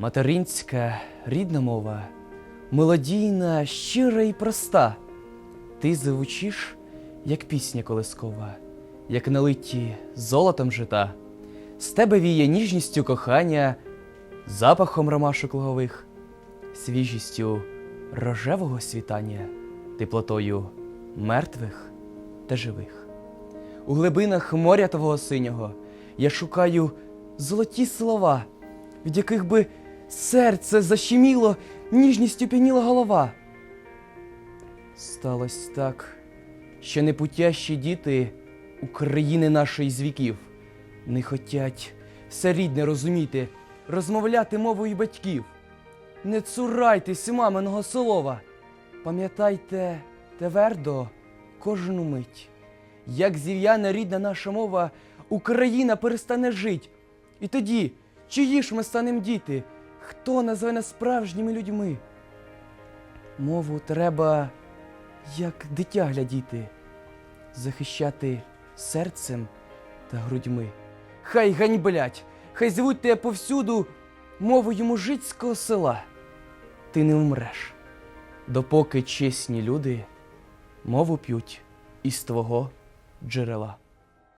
Материнська рідна мова, мелодійна, щира і проста. Ти звучиш, як пісня колискова, як налиті золотом жита. З тебе віє ніжністю кохання, запахом ромашок лугових, свіжістю рожевого світання, теплотою мертвих та живих. У глибинах моря твого синього я шукаю золоті слова, від яких би серце защеміло, ніжністю п'яніла голова. Сталось так, що непутящі діти України нашої з віків не хотять все рідне розуміти, розмовляти мовою батьків. Не цурайтесь маминого слова, пам'ятайте твердо кожну мить. Як зів'яна рідна наша мова, Україна перестане жить. І тоді, чиї ж ми станем діти? Хто назве нас справжніми людьми? Мову треба, як дитя глядіти, захищати серцем та грудьми. Хай ганьблять, хай звуть тебе повсюду мовою мужицького села. Ти не умреш, допоки чесні люди мову п'ють із твого джерела.